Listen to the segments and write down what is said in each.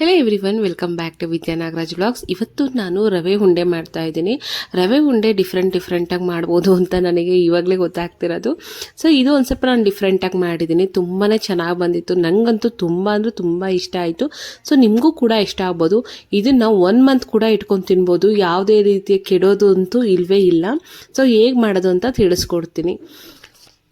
Hello everyone welcome back to Vidya blogs ಇವತ್ತು ನಾನು ರವೆ ಉಂಡೆ ಮಾಡ್ತಾ ಇದ್ದೀನಿ. ರವೆ ಉಂಡೆ ಡಿಫ್ರೆಂಟ್ ಡಿಫ್ರೆಂಟಾಗಿ ಮಾಡ್ಬೋದು ಅಂತ ನನಗೆ ಇವಾಗಲೇ ಗೊತ್ತಾಗ್ತಿರೋದು. ಸೊ ಇದು ಒಂದು ಸ್ವಲ್ಪ ನಾನು ಡಿಫ್ರೆಂಟಾಗಿ ಮಾಡಿದ್ದೀನಿ. ತುಂಬಾ ಚೆನ್ನಾಗಿ ಬಂದಿತ್ತು. ನನಗಂತೂ ತುಂಬ ಅಂದರೆ ತುಂಬ ಇಷ್ಟ ಆಯಿತು. ಸೊ ನಿಮಗೂ ಕೂಡ ಇಷ್ಟ ಆಗ್ಬೋದು. ಇದನ್ನು ನಾವು ಒನ್ ಮಂತ್ ಕೂಡ ಇಟ್ಕೊಂಡು ತಿನ್ಬೋದು. ಯಾವುದೇ ರೀತಿಯ ಕೆಡೋದು ಅಂತೂ ಇಲ್ಲವೇ ಇಲ್ಲ. ಸೊ ಹೇಗೆ ಮಾಡೋದು ಅಂತ ತಿಳಿಸ್ಕೊಡ್ತೀನಿ.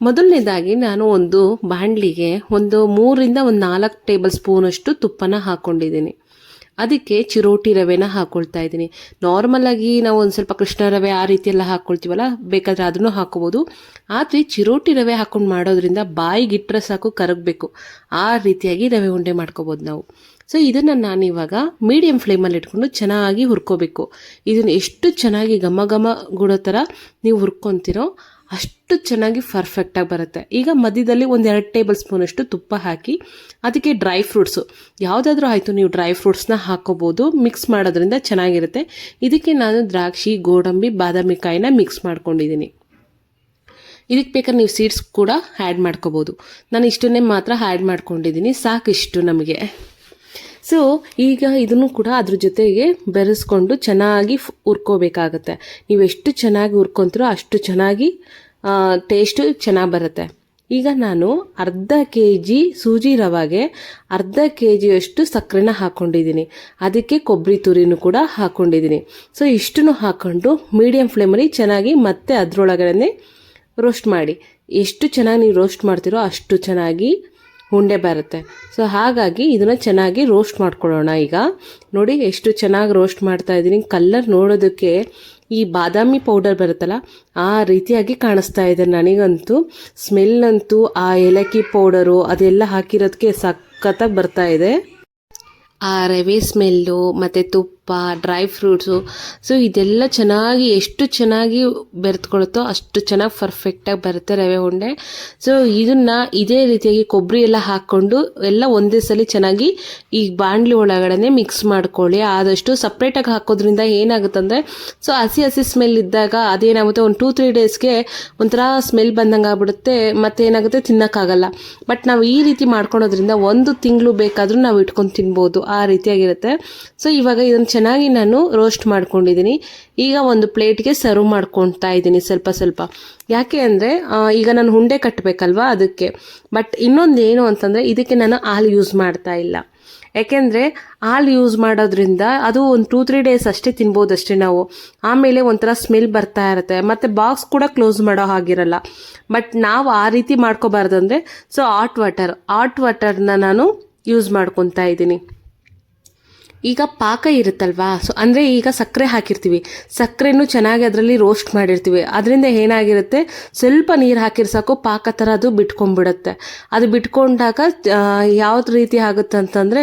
ಮೊದಲನೇದಾಗಿ ನಾನು ಒಂದು ಬಾಣಲಿಗೆ ಒಂದು ಮೂರಿಂದ ಒಂದು ನಾಲ್ಕು ಟೇಬಲ್ ಸ್ಪೂನಷ್ಟು ತುಪ್ಪನ ಹಾಕ್ಕೊಂಡಿದ್ದೀನಿ ಅದಕ್ಕೆ ಚಿರೋಟಿ ರವೆನ ಹಾಕ್ಕೊಳ್ತಾ ಇದ್ದೀನಿ. ನಾರ್ಮಲಾಗಿ ನಾವು ಒಂದು ಸ್ವಲ್ಪ ಕೃಷ್ಣ ರವೆ ಆ ರೀತಿ ಎಲ್ಲ ಹಾಕ್ಕೊಳ್ತೀವಲ್ಲ ಬೇಕಾದರೆ ಅದನ್ನು ಹಾಕೋಬೋದು. ಆದರೆ ಚಿರೋಟಿ ರವೆ ಹಾಕ್ಕೊಂಡು ಮಾಡೋದ್ರಿಂದ ಬಾಯಿಗಿಟ್ಟರೆ ಸಾಕು, ಕರಗಬೇಕು. ಆ ರೀತಿಯಾಗಿ ರವೆ ಉಂಡೆ ಮಾಡ್ಕೋಬೋದು ನಾವು. ಸೊ ಇದನ್ನು ನಾನಿವಾಗ ಮೀಡಿಯಮ್ ಫ್ಲೇಮಲ್ಲಿ ಇಟ್ಕೊಂಡು ಚೆನ್ನಾಗಿ ಹುರ್ಕೋಬೇಕು. ಇದನ್ನು ಎಷ್ಟು ಚೆನ್ನಾಗಿ ಘಮ ಘಮ ಗುಡೋ ಥರ ನೀವು ಹುರ್ಕೊತಿರೋ ಅಷ್ಟು ಚೆನ್ನಾಗಿ ಪರ್ಫೆಕ್ಟಾಗಿ ಬರುತ್ತೆ. ಈಗ ಮಧ್ಯದಲ್ಲಿ ಒಂದು ಎರಡು ಟೇಬಲ್ ಸ್ಪೂನಷ್ಟು ತುಪ್ಪ ಹಾಕಿ, ಅದಕ್ಕೆ ಡ್ರೈ ಫ್ರೂಟ್ಸು ಯಾವುದಾದ್ರೂ ಆಯಿತು, ನೀವು ಡ್ರೈ ಫ್ರೂಟ್ಸ್ನ ಹಾಕೋಬೋದು ಮಿಕ್ಸ್ ಮಾಡೋದ್ರಿಂದ ಚೆನ್ನಾಗಿರುತ್ತೆ. ಇದಕ್ಕೆ ನಾನು ದ್ರಾಕ್ಷಿ, ಗೋಡಂಬಿ, ಬಾದಾಮಿ ಕಾಯಿನ ಮಿಕ್ಸ್ ಮಾಡ್ಕೊಂಡಿದ್ದೀನಿ. ಇದಕ್ಕೆ ಬೇಕಾದ್ರೆ ನೀವು ಸೀಡ್ಸ್ ಕೂಡ ಆ್ಯಡ್ ಮಾಡ್ಕೋಬೋದು. ನಾನು ಇಷ್ಟನ್ನೇ ಮಾತ್ರ ಆ್ಯಡ್ ಮಾಡ್ಕೊಂಡಿದ್ದೀನಿ. ಸಾಕಿಷ್ಟು ನಮಗೆ. ಸೊ ಈಗ ಇದನ್ನು ಕೂಡ ಅದ್ರ ಜೊತೆಗೆ ಬೆರೆಸ್ಕೊಂಡು ಚೆನ್ನಾಗಿ ಹುರ್ಕೋಬೇಕಾಗತ್ತೆ. ನೀವು ಎಷ್ಟು ಚೆನ್ನಾಗಿ ಹುರ್ಕೊಂತೀರೋ ಅಷ್ಟು ಚೆನ್ನಾಗಿ ಟೇಸ್ಟು ಚೆನ್ನಾಗಿ ಬರುತ್ತೆ. ಈಗ ನಾನು ಅರ್ಧ ಕೆ ಜಿ ಸೂಜಿ ರವಾಗೆ ಅರ್ಧ ಕೆ ಜಿಯಷ್ಟು ಸಕ್ಕರೆನ ಹಾಕ್ಕೊಂಡಿದ್ದೀನಿ ಅದಕ್ಕೆ ಕೊಬ್ಬರಿ ತುರಿನೂ ಕೂಡ ಹಾಕ್ಕೊಂಡಿದ್ದೀನಿ ಸೊ ಇಷ್ಟನ್ನು ಹಾಕ್ಕೊಂಡು ಮೀಡಿಯಮ್ ಫ್ಲೇಮಲ್ಲಿ ಚೆನ್ನಾಗಿ ಮತ್ತೆ ಅದರೊಳಗಡೆ ರೋಸ್ಟ್ ಮಾಡಿ. ಎಷ್ಟು ಚೆನ್ನಾಗಿ ನೀವು ರೋಸ್ಟ್ ಮಾಡ್ತೀರೋ ಅಷ್ಟು ಚೆನ್ನಾಗಿ ಉಂಡೆ ಬರುತ್ತೆ. ಸೊ ಹಾಗಾಗಿ ಇದನ್ನು ಚೆನ್ನಾಗಿ ರೋಸ್ಟ್ ಮಾಡ್ಕೊಳ್ಳೋಣ ಈಗ. ನೋಡಿ, ಎಷ್ಟು ಚೆನ್ನಾಗಿ ರೋಸ್ಟ್ ಮಾಡ್ತಾ ಇದ್ದೀನಿ. ಕಲ್ಲರ್ ನೋಡೋದಕ್ಕೆ ಈ ಬಾದಾಮಿ ಪೌಡರ್ ಬರುತ್ತಲ್ಲ, ಆ ರೀತಿಯಾಗಿ ಕಾಣಿಸ್ತಾ ಇದೆ ನನಗಂತೂ. ಸ್ಮೆಲ್ ಅಂತೂ ಆ ಏಲಕ್ಕಿ ಪೌಡರು ಅದೆಲ್ಲ ಹಾಕಿರೋದಕ್ಕೆ ಸಖತ್ತಾಗಿ ಬರ್ತಾ ಇದೆ. ಆ ರವೆ ಸ್ಮೆಲ್ಲು ಮತ್ತು ತುಪ್ಪ ಡ್ರೈ ಫ್ರೂಟ್ಸು ಸೊ ಇದೆಲ್ಲ ಚೆನ್ನಾಗಿ ಎಷ್ಟು ಚೆನ್ನಾಗಿ ಬೆರೆತ್ಕೊಳುತ್ತೋ ಅಷ್ಟು ಚೆನ್ನಾಗಿ ಪರ್ಫೆಕ್ಟಾಗಿ ಬರುತ್ತೆ ರವೆ ಉಂಡೆ. ಸೊ ಇದನ್ನು ಇದೇ ರೀತಿಯಾಗಿ ಕೊಬ್ಬರಿ ಎಲ್ಲ ಹಾಕ್ಕೊಂಡು ಎಲ್ಲ ಒಂದೇ ಸಲ ಚೆನ್ನಾಗಿ ಈ ಬಾಣಲಿ ಒಳಗಡೆ ಮಿಕ್ಸ್ ಮಾಡ್ಕೊಳ್ಳಿ. ಆದಷ್ಟು ಸಪ್ರೇಟಾಗಿ ಹಾಕೋದ್ರಿಂದ ಏನಾಗುತ್ತಂದರೆ ಸೊ ಹಸಿ ಹಸಿ ಸ್ಮೆಲ್ ಇದ್ದಾಗ ಅದೇನಾಗುತ್ತೆ, ಒಂದು ಟೂ ತ್ರೀ ಡೇಸ್ಗೆ ಒಂಥರ ಸ್ಮೆಲ್ ಬಂದಂಗೆ ಆಗ್ಬಿಡುತ್ತೆ, ಮತ್ತು ಏನಾಗುತ್ತೆ, ತಿನ್ನೋಕ್ಕಾಗಲ್ಲ. ಬಟ್ ನಾವು ಈ ರೀತಿ ಮಾಡ್ಕೊಳೋದ್ರಿಂದ ಒಂದು ತಿಂಗಳು ಬೇಕಾದರೂ ನಾವು ಇಟ್ಕೊಂಡು ತಿನ್ಬೋದು, ಆ ರೀತಿಯಾಗಿರುತ್ತೆ. ಸೊ ಇವಾಗ ಇದನ್ನು ಚೆನ್ನಾಗಿ ನಾನು ರೋಸ್ಟ್ ಮಾಡ್ಕೊಂಡಿದ್ದೀನಿ. ಈಗ ಒಂದು ಪ್ಲೇಟ್ಗೆ ಸರ್ವ್ ಮಾಡ್ಕೊತಾ ಇದ್ದೀನಿ ಸ್ವಲ್ಪ ಸ್ವಲ್ಪ. ಯಾಕೆ ಅಂದರೆ ಈಗ ನಾನು ಹುಂಡೆ ಕಟ್ಟಬೇಕಲ್ವಾ ಅದಕ್ಕೆ. ಬಟ್ ಇನ್ನೊಂದು ಏನು ಅಂತಂದರೆ, ಇದಕ್ಕೆ ನಾನು ಹಾಲು ಯೂಸ್ ಮಾಡ್ತಾ ಇಲ್ಲ. ಯಾಕೆಂದರೆ, ಹಾಲು ಯೂಸ್ ಮಾಡೋದ್ರಿಂದ ಅದು ಒಂದು ಟೂ ತ್ರೀ ಡೇಸ್ ಅಷ್ಟೇ ತಿನ್ಬೋದು ಅಷ್ಟೇ ನಾವು. ಆಮೇಲೆ ಒಂಥರ ಸ್ಮೆಲ್ ಬರ್ತಾ ಇರುತ್ತೆ. ಮತ್ತು ಬಾಕ್ಸ್ ಕೂಡ ಕ್ಲೋಸ್ ಮಾಡೋ ಹಾಗಿರಲ್ಲ. ಬಟ್ ನಾವು ಆ ರೀತಿ ಮಾಡ್ಕೋಬಾರ್ದು ಅಂದರೆ ಸೊ ಹಾಟ್ ವಾಟರ್ ಹಾಟ್ ವಾಟರ್ನ ನಾನು ಯೂಸ್ ಮಾಡ್ಕೊತಾ ಇದ್ದೀನಿ. ಈಗ ಪಾಕ ಇರುತ್ತಲ್ವಾ? ಸೊ ಅಂದರೆ ಈಗ ಸಕ್ಕರೆ ಹಾಕಿರ್ತೀವಿ. ಸಕ್ಕರೆನೂ ಚೆನ್ನಾಗಿ ಅದರಲ್ಲಿ ರೋಸ್ಟ್ ಮಾಡಿರ್ತೀವಿ. ಅದರಿಂದ ಏನಾಗಿರುತ್ತೆ? ಸ್ವಲ್ಪ ನೀರು ಹಾಕಿರ್ ಸಾಕು, ಪಾಕ ಥರ ಅದು ಬಿಟ್ಕೊಂಡ್ಬಿಡುತ್ತೆ. ಅದು ಬಿಟ್ಕೊಂಡಾಗ ಯಾವ ರೀತಿ ಆಗುತ್ತೆ ಅಂತಂದರೆ,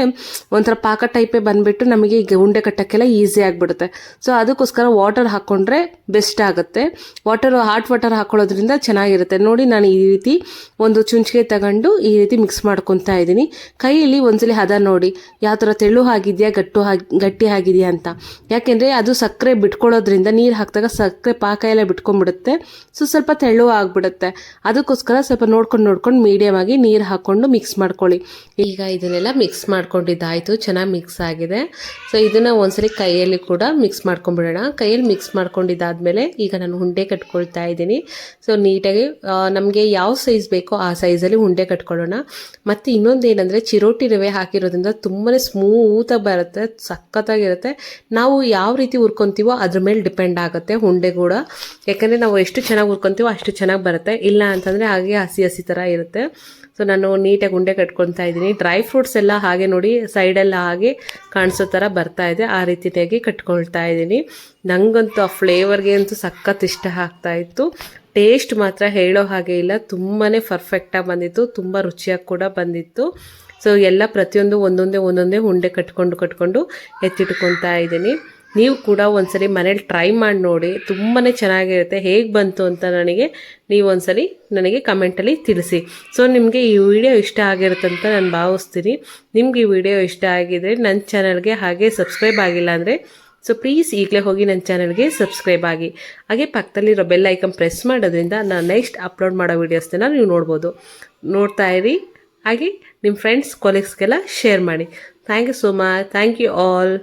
ಒಂಥರ ಪಾಕ ಟೈಪೇ ಬಂದುಬಿಟ್ಟು ನಮಗೆ ಈಗ ಉಂಡೆ ಕಟ್ಟೋಕ್ಕೆಲ್ಲ ಈಸಿ ಆಗಿಬಿಡುತ್ತೆ. ಸೊ ಅದಕ್ಕೋಸ್ಕರ ವಾಟರ್ ಹಾಕ್ಕೊಂಡ್ರೆ ಬೆಸ್ಟ್ ಆಗುತ್ತೆ. ವಾಟರ್ ಹಾಟ್ ವಾಟರ್ ಹಾಕೊಳ್ಳೋದ್ರಿಂದ ಚೆನ್ನಾಗಿರುತ್ತೆ. ನೋಡಿ ನಾನು ಈ ರೀತಿ ಒಂದು ಚುಂಚಿಗೆ ತಗೊಂಡು ಈ ರೀತಿ ಮಿಕ್ಸ್ ಮಾಡ್ಕೊತಾ ಇದ್ದೀನಿ. ಕೈಯಲ್ಲಿ ಒಂದ್ಸಲಿ ಹದ ನೋಡಿ. ಯಾವ ಥರ ತೆಳು ಆಗಿದೆಯಾ, ಗಟ್ಟು ಹಾಕಿ ಗಟ್ಟಿ ಆಗಿದೆಯಾ ಅಂತ. ಯಾಕೆಂದರೆ ಅದು ಸಕ್ಕರೆ ಬಿಟ್ಕೊಳ್ಳೋದ್ರಿಂದ ನೀರು ಹಾಕಿದಾಗ ಸಕ್ಕರೆ ಪಾಕ ಎಲ್ಲ ಬಿಟ್ಕೊಂಡ್ಬಿಡುತ್ತೆ. ಸೊ ಸ್ವಲ್ಪ ತೆಳು ಆಗಿಬಿಡುತ್ತೆ. ಅದಕ್ಕೋಸ್ಕರ ಸ್ವಲ್ಪ ನೋಡ್ಕೊಂಡು ನೋಡ್ಕೊಂಡು ಮೀಡಿಯಮ್ ಆಗಿ ನೀರು ಹಾಕ್ಕೊಂಡು ಮಿಕ್ಸ್ ಮಾಡ್ಕೊಳ್ಳಿ. ಈಗ ಇದನ್ನೆಲ್ಲ ಮಿಕ್ಸ್ ಮಾಡ್ಕೊಂಡಿದ್ದಾಯಿತು. ಚೆನ್ನಾಗಿ ಮಿಕ್ಸ್ ಆಗಿದೆ. ಸೊ ಇದನ್ನು ಒಂದ್ಸರಿ ಕೈಯಲ್ಲಿ ಕೂಡ ಮಿಕ್ಸ್ ಮಾಡ್ಕೊಂಡ್ಬಿಡೋಣ. ಕೈಯಲ್ಲಿ ಮಿಕ್ಸ್ ಮಾಡ್ಕೊಂಡಿದ್ದಾದಮೇಲೆ ಈಗ ನಾನು ಉಂಡೆ ಕಟ್ಕೊಳ್ತಾ ಇದ್ದೀನಿ. ಸೊ ನೀಟಾಗಿ ನಮಗೆ ಯಾವ ಸೈಜ್ ಬೇಕೋ ಆ ಸೈಜಲ್ಲಿ ಉಂಡೆ ಕಟ್ಕೊಳ್ಳೋಣ. ಮತ್ತು ಇನ್ನೊಂದು ಏನಂದರೆ ಚಿರೋಟಿ ರವೆ ಹಾಕಿರೋದ್ರಿಂದ ತುಂಬಾ ಸ್ಮೂತಾಗಿ ಬರುತ್ತೆ. ಸಖತ್ತಾಗಿರುತ್ತೆ. ನಾವು ಯಾವ ರೀತಿ ಹುರ್ಕೊತೀವೋ ಅದ್ರ ಮೇಲೆ ಡಿಪೆಂಡ್ ಆಗುತ್ತೆ ಉಂಡೆ ಕೂಡ. ಯಾಕಂದರೆ ನಾವು ಎಷ್ಟು ಚೆನ್ನಾಗಿ ಹುರ್ಕೊತೀವೋ ಅಷ್ಟು ಚೆನ್ನಾಗಿ ಬರುತ್ತೆ. ಇಲ್ಲ ಅಂತಂದರೆ ಹಾಗೆ ಹಸಿ ಹಸಿ ಥರ ಇರುತ್ತೆ. ಸೊ ನಾನು ನೀಟಾಗಿ ಉಂಡೆ ಕಟ್ಕೊತಾ ಇದ್ದೀನಿ. ಡ್ರೈ ಫ್ರೂಟ್ಸ್ ಎಲ್ಲ ಹಾಗೆ ನೋಡಿ ಸೈಡೆಲ್ಲ ಹಾಗೆ ಕಾಣಿಸೋ ಥರ ಬರ್ತಾ ಇದೆ. ಆ ರೀತಿಯಾಗಿ ಕಟ್ಕೊಳ್ತಾ ಇದ್ದೀನಿ. ನನಗಂತೂ ಆ ಫ್ಲೇವರ್ಗೆ ಅಂತೂ ಸಖತ್ ಇಷ್ಟ ಆಗ್ತಾ ಇತ್ತು. ಟೇಸ್ಟ್ ಮಾತ್ರ ಹೇಳೋ ಹಾಗೆ ಇಲ್ಲ. ತುಂಬಾ ಪರ್ಫೆಕ್ಟಾಗಿ ಬಂದಿತ್ತು. ತುಂಬ ರುಚಿಯಾಗಿ ಕೂಡ ಬಂದಿತ್ತು. ಸೊ ಎಲ್ಲ ಪ್ರತಿಯೊಂದು ಒಂದೊಂದೇ ಒಂದೊಂದೇ ಉಂಡೆ ಕಟ್ಕೊಂಡು ಕಟ್ಕೊಂಡು ಎತ್ತಿಟ್ಕೊತಾ ಇದ್ದೀನಿ. ನೀವು ಕೂಡ ಒಂದ್ಸರಿ ಮನೇಲಿ ಟ್ರೈ ಮಾಡಿ ನೋಡಿ. ತುಂಬಾ ಚೆನ್ನಾಗಿರುತ್ತೆ. ಹೇಗೆ ಬಂತು ಅಂತ ನನಗೆ ನೀವು ಒಂದ್ಸರಿ ನನಗೆ ಕಮೆಂಟಲ್ಲಿ ತಿಳಿಸಿ. ಸೊ ನಿಮಗೆ ಈ ವಿಡಿಯೋ ಇಷ್ಟ ಆಗಿರುತ್ತೆ ಅಂತ ನಾನು ಭಾವಿಸ್ತೀನಿ. ನಿಮ್ಗೆ ಈ ವಿಡಿಯೋ ಇಷ್ಟ ಆಗಿದ್ರೆ ನನ್ನ ಚಾನಲ್ಗೆ ಹಾಗೆ ಸಬ್ಸ್ಕ್ರೈಬ್ ಆಗಿಲ್ಲ ಅಂದರೆ ಸೊ ಪ್ಲೀಸ್ ಈಗಲೇ ಹೋಗಿ ನನ್ನ ಚಾನಲ್ಗೆ ಸಬ್ಸ್ಕ್ರೈಬ್ ಆಗಿ. ಹಾಗೆ ಪಕ್ಕದಲ್ಲಿರೋ ಬೆಲ್ ಐಕನ್ ಪ್ರೆಸ್ ಮಾಡೋದ್ರಿಂದ ನಾನು ನೆಕ್ಸ್ಟ್ ಅಪ್ಲೋಡ್ ಮಾಡೋ ವೀಡಿಯೋಸ್ನ ನೀವು ನೋಡ್ಬೋದು. ನೋಡ್ತಾ ಇರಿ. ಹಾಗೆ ನಿಮ್ಮ ಫ್ರೆಂಡ್ಸ್ ಕೊಲೀಗ್ಸ್ಗೆಲ್ಲ ಶೇರ್ ಮಾಡಿ. Thank you so much thank you all